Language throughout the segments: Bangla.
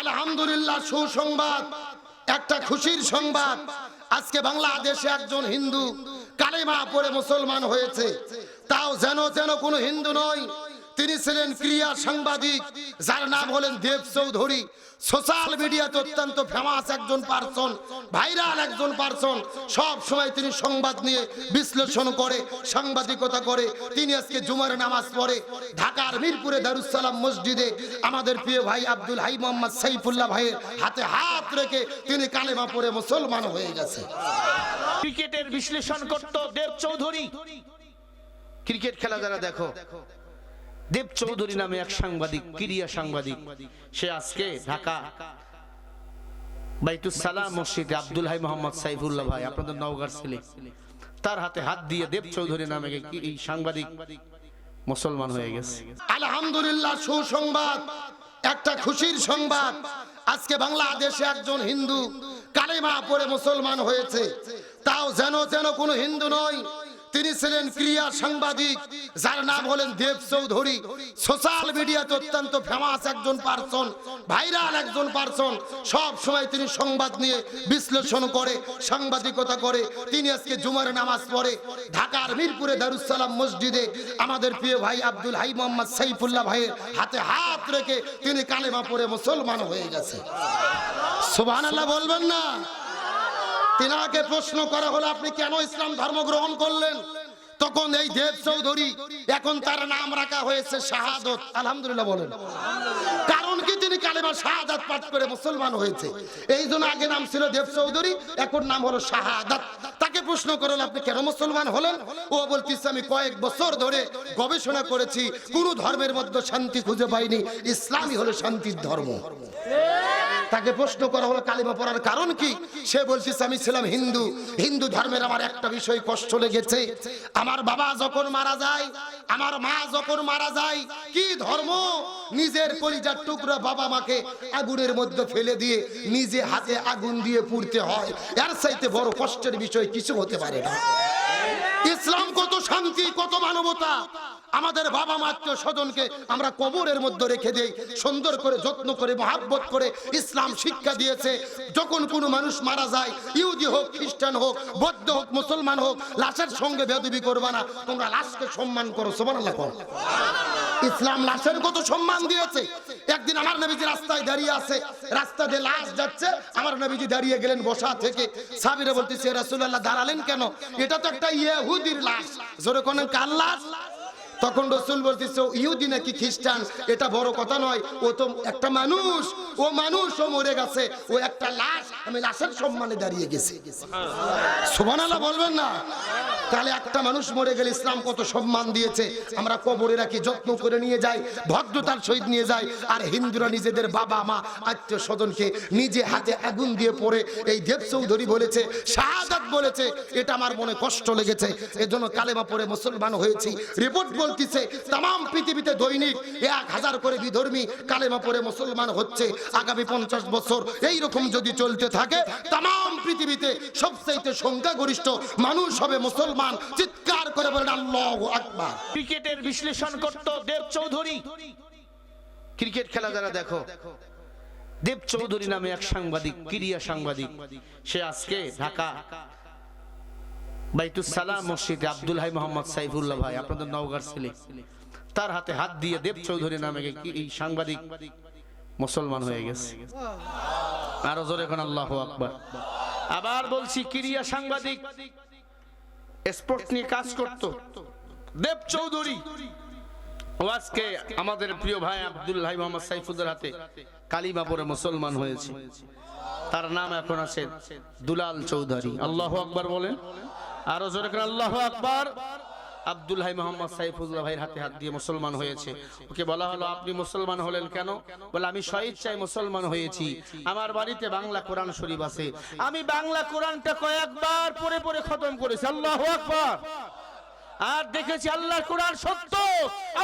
আলহামদুলিল্লাহ, সুসংবাদ। একটা খুশির সংবাদ। আজকে বাংলাদেশে একজন হিন্দু কালেমা পরে মুসলমান হয়েছে। তাও যেন যেন কোনো হিন্দু নয় তিনি ছিলেন ক্রিয়া সাংবাদিক, যার নাম হলেন দেব চৌধুরী। সোশ্যাল মিডিয়াতে অত্যন্ত ফেমাস একজন পার্সন ভাইরাল একজন পার্সন সব সময় তিনি সংবাদ নিয়ে বিশ্লেষণ করে, সাংবাদিকতা করে। তিনি আজকে জুমার নামাজ পড়ে ঢাকার মিরপুরে দারুসালাম মসজিদে আমাদের প্রিয় ভাই আব্দুল হাই মোহাম্মদ সাইফুল্লাহ ভাইয়ের হাতে হাত রেখে তিনি কালেমা পড়ে মুসলমান হয়ে গেছে। ক্রিকেটের বিশ্লেষণ করত দেব চৌধুরী। ক্রিকেট খেলা যারা দেখো দেব চৌধুরী নামে এক সাংবাদিক, ক্রিয়া সাংবাদিক। সে আজকে ঢাকা বাইতুস সালাম মসজিদে আব্দুল হাই মোহাম্মদ সাইফুল্লাহ ভাই, আপনাদের নওগাঁর ছেলে। তার হাতে হাত দিয়ে দেব চৌধুরী নামে এই সাংবাদিক মুসলমান হয়ে গেছে। আলহামদুলিল্লাহ, সুসংবাদ, একটা খুশির সংবাদ। আজকে বাংলাদেশে একজন হিন্দু কালেমা পড়ে মুসলমান হয়েছে। তাও যেন যেন কোনো হিন্দু নয় তিনি ছিলেন ক্রিয়া সাংবাদিক, যার নাম হলেন দেব চৌধুরী। সোশ্যাল মিডিয়াতে অত্যন্ত ফেমাস একজন পার্সন ভাইরাল একজন পার্সন সব সময় তিনি সংবাদ নিয়ে বিশ্লেষণ করে, সাংবাদিকতা করে। তিনি আজকে জুমার নামাজ পড়ে ঢাকার মিরপুরে দারুসালাম মসজিদে আমাদের প্রিয় ভাই আব্দুল হাই মোহাম্মদ সাইফুল্লাহ ভাইয়ের হাতে হাত রেখে তিনি কালেমা পড়ে মুসলমান হয়ে গেছে। সুবহানাল্লাহ বলবেন না। তিনাকে প্রশ্ন করা হলো, আপনি কেন ইসলাম ধর্ম গ্রহণ করলেন? তখন এই দেব চৌধুরী, এখন তার নাম রাখা হয়েছে শাহাদত। আলহামদুলিল্লাহ বলেন। কারণ কি? তিনি কালেমা শাহাদাত পাঠ করে মুসলমান হয়েছে। এই জন্য আগে নাম ছিল দেব চৌধুরী, এখন নাম হলো শাহাদাত। তাকে প্রশ্ন করল আপনি কেন মুসলমান হলেন? ও বলতেছে, আমি কয়েক বছর ধরে গবেষণা করেছি, কোন ধর্মের মধ্যে শান্তি খুঁজে পাইনি। ইসলামই হলো শান্তির ধর্ম। তাকে প্রশ্ন করা হলো, কালিমা পড়ার কারণ কি? সে বলছিস আমি ছিলাম হিন্দু। হিন্দু ধর্মের আমার একটা বিষয় কষ্ট লেগেছে। আমার বাবা যখন মারা যায়, আমার মা যখন মারা যায়, কি ধর্ম? নিজের কলিজার টুকরা বাবা মাকে আগুনের মধ্যে ফেলে দিয়ে নিজে হাতে আগুন দিয়ে পুড়তে হয়। এর চাইতে বড় কষ্টের বিষয় কিছু হতে পারে না। ইসলাম কত শান্তি, কত মানবতা? আমাদের বাবা মাত্র স্বজনকে আমরা কবরের মধ্যে রেখে দেই, সুন্দর করে, যত্ন করে, মহাব্বত করে ইসলাম শিক্ষা দিয়েছে। যখন কোনো মানুষ মারা যায়, ইহুদি হোক, খ্রিস্টান হোক, বৌদ্ধ হোক, মুসলমান হোক, লাশের সঙ্গে বেদবি করবা না, তোমরা লাশকে সম্মান করো, সুবহানাল্লাহ করো। ইসলাম লাশের কত সম্মান দিয়েছে। একদিন আমার নবীজি রাস্তায় দাঁড়িয়ে আছে, রাস্তা দিয়ে লাশ যাচ্ছে, আমার নবীজি দাঁড়িয়ে গেলেন বসা থেকে। সাবিরে বলতেছে, রাসূলুল্লাহ, দাঁড়ালেন কেন? এটা তো একটা ইহুদির লাশ। জোরে কোন কাল্লাস তখন রসুল বলতেছে ইহুদি নাকি খ্রিস্টান? এটা বড় কথা নয়। ও তো একটা মানুষ। ও মানুষ, ও মরে গেছে। ও একটা লাশ। আমি লাশের সম্মানে দাঁড়িয়ে গেছি। সুবহানাল্লাহ বলবেন না? তাহলে একটা মানুষ মরে গেলে ইসলাম কত সম্মান দিয়েছে? আমরা কবরে রাখি যত্ন করে নিয়ে যাই, ভদ্রতার সহিত নিয়ে যাই, আর হিন্দুরা নিজেদের বাবা, মা, আত্মীয় স্বজনকে নিজে হাতে আগুন দিয়ে পড়ে। এই দেব চৌধুরী বলেছে, শাহাদাত বলেছে, এটা আমার মনে কষ্ট লেগেছে। এজন্য কালেমা পড়ে মুসলমান হয়েছি। রিপোর্ট বলতেছে তাম পৃথিবীতে দৈনিক এক হাজার করে বিধর্মী কালেমা পড়ে মুসলমান হচ্ছে। আগামী পঞ্চাশ বছর এই রকম যদি চলতে থাকে তাম পৃথিবীতে সবচাইতে সংখ্যাগরিষ্ঠ মানুষ হবে মুসলমান। চিৎকার করে বলেন আল্লাহ আকবার। ক্রিকেটের বিশ্লেষণ করত দেব চৌধুরী। ক্রিকেট খেলা যারা দেখো দেব চৌধুরী নামে এক সাংবাদিক ক্রিয়া সাংবাদিক সে আজকে ঢাকা বাইতুস সালাম মসজিদে আব্দুল হাই মোহাম্মদ সাইফুল্লাহ ভাই আপনাদের নওগাঁর ছেলে তার হাতে হাত দিয়ে দেব চৌধুরী নামে এই সাংবাদিক মুসলমান হয়ে গেছে। আরও জোরে এখন আল্লাহ আকবার। আবার বলছি ক্রিয়া সাংবাদিক স্পোর্টস নিয়ে কাজ করত। দেব চৌধুরী। ও আজকে আমাদের প্রিয় ভাই আব্দুল ভাই মোহাম্মদ সাইফুদের হাতে কালিমা মুসলমান হয়েছে। তার নাম এখন আছে দুলাল চৌধুরী। আল্লাহ আকবর বলেন। আরও জোরে আল্লাহ আকবার। আব্দুল হাই মোহাম্মদ সাইফুল্লাহ ভাইয়ের হাতে হাত দিয়ে মুসলমান হয়েছে। ওকে বলা হলো, আপনি মুসলমান হলেন কেন? বলে, আমি স্বইচ্ছায় মুসলমান হয়েছি। আমার বাড়িতে বাংলা কোরআন শরীফ আছে। আমি বাংলা কোরআনটা কয়েকবার পড়ে পড়ে খতম করেছি। আল্লাহ আকবার। আর দেখেছি আল্লাহর কোরআন সত্য।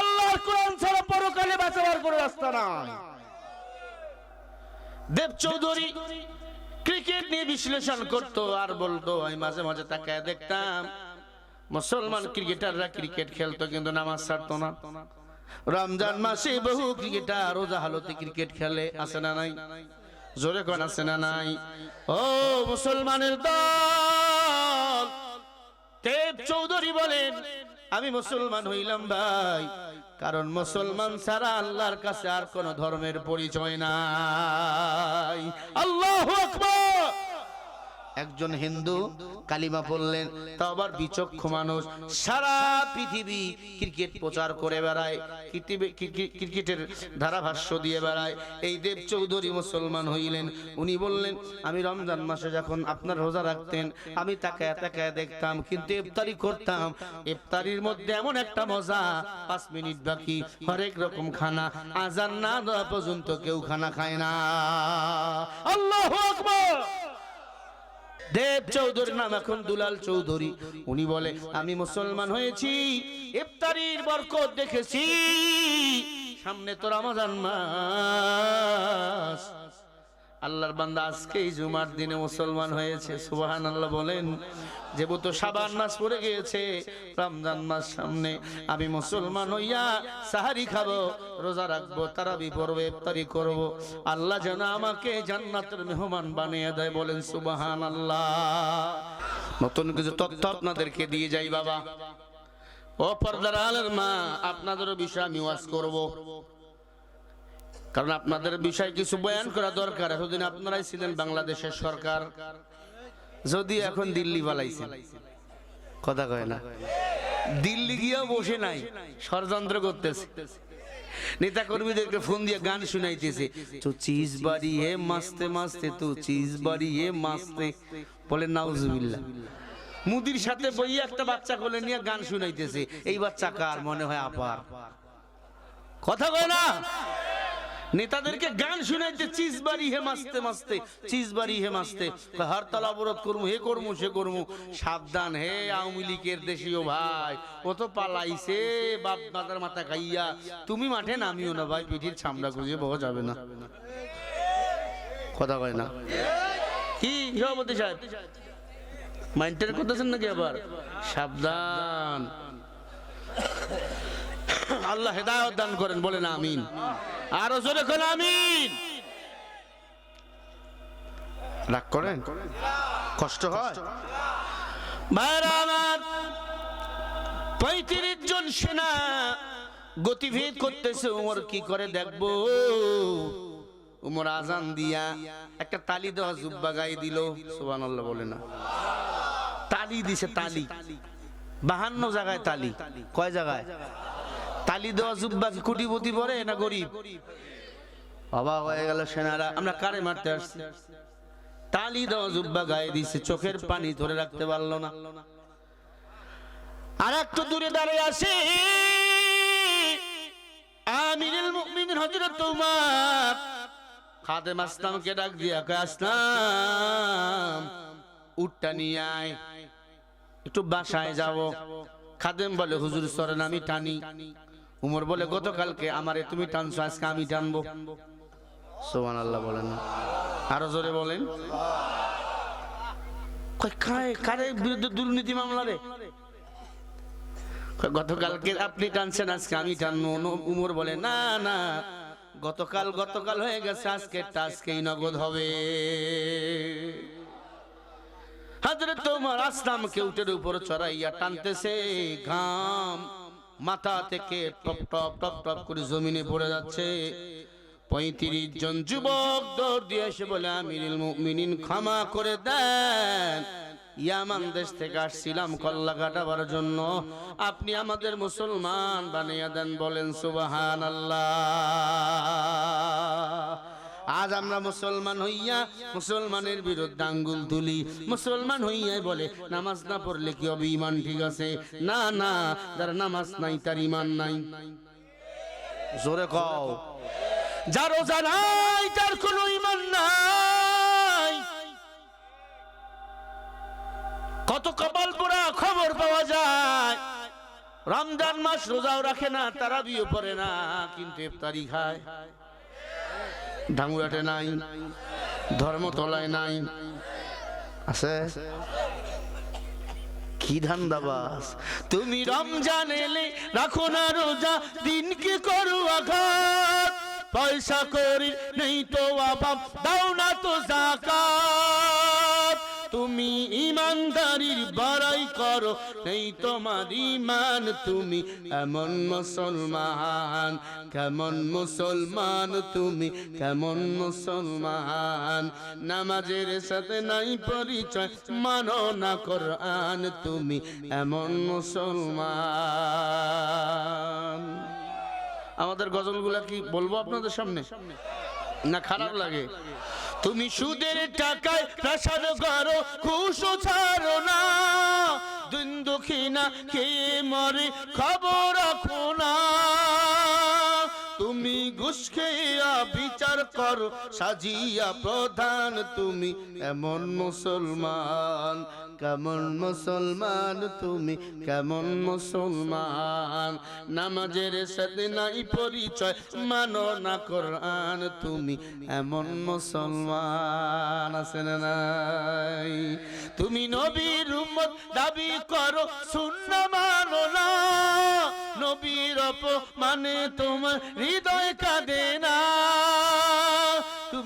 আল্লাহর কোরআন ছাড়া পরকালে বাঁচাবার কোনো রাস্তা নাই। দেব চৌধুরী ক্রিকেট নিয়ে বিশ্লেষণ করতো, আর বলতো, আমি মাঝে মাঝে তাকায় দেখতাম মুসলমান ক্রিকেটাররা ক্রিকেট খেলতো কিন্তু নামাজ ছাড়তো না। রমজান মাসে বহু ক্রিকেটার রোজা হালতে ক্রিকেট খেলে আছে না নাই? জোরে কোন আছে না নাই? ও মুসলমানের দল! দেব চৌধুরী বলেন আমি মুসলমান হইলাম ভাই কারণ মুসলমান ছাড়া আল্লাহর কাছে আর কোন ধর্মের পরিচয় নাই। আল্লাহু আকবার! একজন হিন্দু কালিমা পড়লেন, তা আবার বিচক্ষ মানুষ। সারা পৃথিবী ক্রিকেট প্রচার করে বেড়ায় ক্রিকেটের ধারাভাষ্য দিয়ে বেড়ায়। এই দেব চৌধুরী মুসলমান হইলেন, উনি বললেন, আমি রমজান মাসে যখন আপনার রোজা রাখতেন, আমি তাকায় তাকায় দেখতাম, কিন্তু ইফতারি করতাম। ইফতারির মধ্যে এমন একটা মজা, পাঁচ মিনিট বাকি, হরেক রকম খানা, আজান না দেওয়া পর্যন্ত কেউ খানা খায় না। আল্লাহ আকবার! দেব চৌধুরীর নাম এখন দুলাল চৌধুরী। উনি বলে, আমি মুসলমান হয়েছি, ইফতারির বরকত দেখেছি। সামনে তো রমজান মাস। আল্লাহর বান্দা আজকে এই জুমার দিনে মুসলমান হয়েছে সুবাহান আল্লাহ বলেন। যেহেতু সাবান মাস পড়ে গিয়েছে, রমজান মাস সামনে আমি মুসলমান হইয়া সাহারি খাব, রোজা রাখব, তারাবি পড়ব, ইফতারি করব। আল্লাহ যেন আমাকে জান্নাতের মেহমান বানিয়ে দেয় বলেন সুবাহান আল্লাহ নতুন কিছু তথ্য আপনাদেরকে দিয়ে যাই বাবা। ও পর্দার আলের মা আপনাদেরও বিষয়ে আমি ওয়াজ করব। কারণ আপনাদের বিষয় কিছু বয়ান করা দরকার। এতদিন আপনারাই ছিলেন বাংলাদেশের সরকার। যদি এখন দিল্লি বালাইছেন কথা কয় না। দিল্লি গিয়েও বসে নাই, ষড়যন্ত্র করতেছে। নেতা কর্মীদেরকে ফোন দিয়ে গান শুনাইতেছে। তো চিজ বাড়ি হে মাস্তে মাস্তে, তো চিজ বাড়ি হে মাস্তে। বলে, নাউজুবিল্লাহ। মুদির সাথে বইয়ে একটা বাচ্চা কোলে নিয়ে গান শুনাইতেছে। এই বাচ্চা কার? মনে হয় আপার। কথা কয় না। নেতাদেরকে গান শুনাইতে চিজ বাড়ি হে মাস্তে মাস্তে চিজ বাড়ি হে মাস্তে। হরতাল অবরোধ করমু, হে করমু, সে করমু। সাবধান হে আওয়ামী লীগের দেশীয় ভাই, ও তো পালাইছে, বাপ দাদার মাথা খাইয়া। তুমি মাঠে নামিও না ভাই, পিঠির ছামড়া খুঁজে পাওয়া যাবে না। কথা কয় না? কি সভাপতি সাহেব? মাইন্ডের করতেছেন নাকি আবার? সাবধান। আল্লাহ হেদায়ত দান করেন বলেন আমিন। আরও জোরে কোন আমিন। রাগ করেন? কষ্ট হয়? ভাইরা আমার পঁয়ত্রিশ জন সেনা গতিভেদ করতেছে উমর কি করে দেখব? উমর আজান দিয়া একটা তালি দেওয়া জুব্বা গায়ে দিল সুবান বলে না। তালি দিছে তালি। বাহান্ন জায়গায় তালি। কয় জায়গায়? তালি দেওয়া জুব্বা কি কোটিপতি পরে না গরিব? অবাক হয়ে গেল সেনারা। আমরা কারে মারতে আসছি? তালি দেওয়া জুব্বা গায়ে দিছে, চোখের পানি ধরে রাখতে পারল না। আর একটু দূরে দাঁড়িয়ে আসে আমিরুল মুমিনিন হযরত উমর। খাদেম আসলামকে ডাক দিয়া কয়, আসলাম, উটটা নিয়ে আয়। একটু বাসায় যাব। খাদেম বলে, হুজুর, সরেন, আমি টানি। উমর বলে, গতকালকে আমারে তুমি টানছো, আজকে আমি টানবো। সোমান আল্লাহ বলেন না। আরও জোরে বলেন। দুর্নীতি মামলা রে? গতকালকে আপনি টানছেন, আজকে আমি টানবো। উমর বলে, না না, গতকাল গতকাল হয়ে গেছে আজকে আজকেই নগদ হবে। হাজরত তোমার আসলাম কেউটের উপর চড়াইয়া টানতেছে ঘাম। মাথা থেকে টপ টপ টপ টপ করে জমিনে পড়ে যাচ্ছে। পঁয়ত্রিশ জন যুবক দৌড় দিয়ে এসে বলে মুমিনিন, ক্ষমা করে দেন। ইয়ামান দেশ থেকে আসছিলাম কল্লা কাটাবার জন্য। আপনি আমাদের মুসলমান বানিয়ে দেন বলেন সুবাহান আল্লাহ আজ আমরা মুসলমান হইয়া মুসলমানের বিরুদ্ধে আঙ্গুল তুলি। মুসলমান হইয়াই বলে নামাজ না পড়লে কি হবে? ইমান ঠিক আছে? না না যার নামাজ নাই তার ইমান নাই। জোরে কও। যার রোজা নাই তার কোনো ইমান নাই। কত কপাল পোড়া খবর পাওয়া যায়। রমজান মাস রোজাও রাখে না তারা বিয়ে পড়ে না কিন্তু ইফতারি খায়। ঢাঙ্গুয়াটে নাই, ধর্মতলায় নাই। আছে? কি ধান্দাবাস তুমি রমজান এলে রাখো না রোজা, দিনকে করো আঘাত। পয়সা করি নেই তো অভাব, দাও না তো জাকাত। তুমি ইমানদারির বড়াই করো, নেই তোমার ইমান। তুমি এমন মুসলমান, কেমন মুসলমান তুমি, কেমন মুসলমান। নামাজের সাথে নাই পরিচয়, মানো না কোরআন, তুমি এমন মুসলমান। আমাদের গজলগুলা কি বলব আপনাদের সামনে? না খারাপ লাগে? তুমি সুদের টাকায় প্রাসাদ করো খুশো ছাড়ো না। দিন না, খেয়ে মরে খবর রাখো না। তুমি ঘুষ খেয়া বিচার করো, সাজিয়া প্রধান তুমি এমন মুসলমান, কেমন মুসলমান তুমি, কেমন মুসলমান। নামাজের সাথে নাই পরিচয়, মানো না কোরআন তুমি এমন মুসলমান, আছে না তুমি নবীর উম্মত দাবি করো শূন্য মানো না। নবীর অপমানে তোমার হৃদয় কাঁদে না।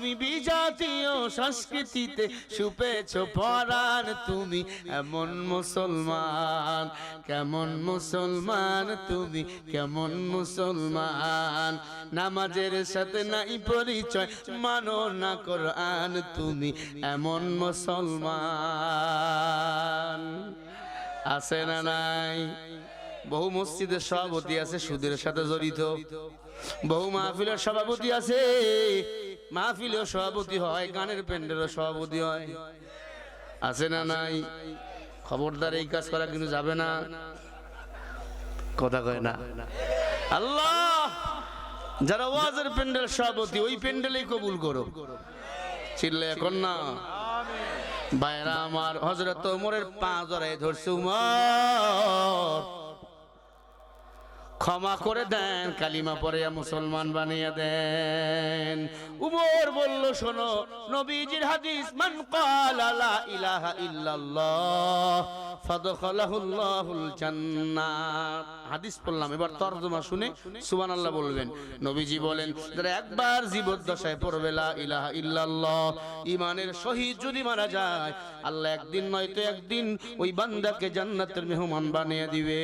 তুমি বিজাতীয় সংস্কৃতিতে সুপেছ পরাণ, তুমি এমন মুসলমান, কেমন মুসলমান তুমি, কেমন মুসলমান। নামাজের সাথে নাই পরিচয়, মানো না কোরআন, তুমি এমন মুসলমান। আছে না নাই? বহু মসজিদের সভাপতি আছে, সুদের সাথে জড়িত। বহু মাহফিলের সভাপতি আছে। মাহফিলেও সভাপতি হয়, গানের প্যান্ডেলও সভাপতি হয়। আছে না নাই? খবরদার এই কাজ করা কিন্তু যাবে না। কথা কয় না। আল্লাহ, যারা ওয়াজের প্যান্ডেল সভাপতি, ওই প্যান্ডেলেই কবুল করো চিল্লে এখন না। বাইরা আমার হজরত ওমরের পা জড়াই ধরছে, উমর। ক্ষমা করে দেন, কালিমা পরে মুসলমান বানিয়ে দেন। উমর বলল, শোনো, নবীজির হাদিস, মান ক্বালা লা ইলাহা ইল্লাল্লাহ, ফাদখালাহুল্লাহুল জান্নাত। হাদিস পড়লাম, এবার তরজমা শুনে সুবহানাল্লাহ বলবেন। নবীজি বলেন যারা একবার জীবদ্দশায় পড়বে লা ইলাহা ইল্লাল্লাহ ইমানের শহীদ যদি মারা যায়, আল্লাহ একদিন নয়তো একদিন ওই বান্দাকে জান্নাতের মেহমান বানিয়ে দিবে।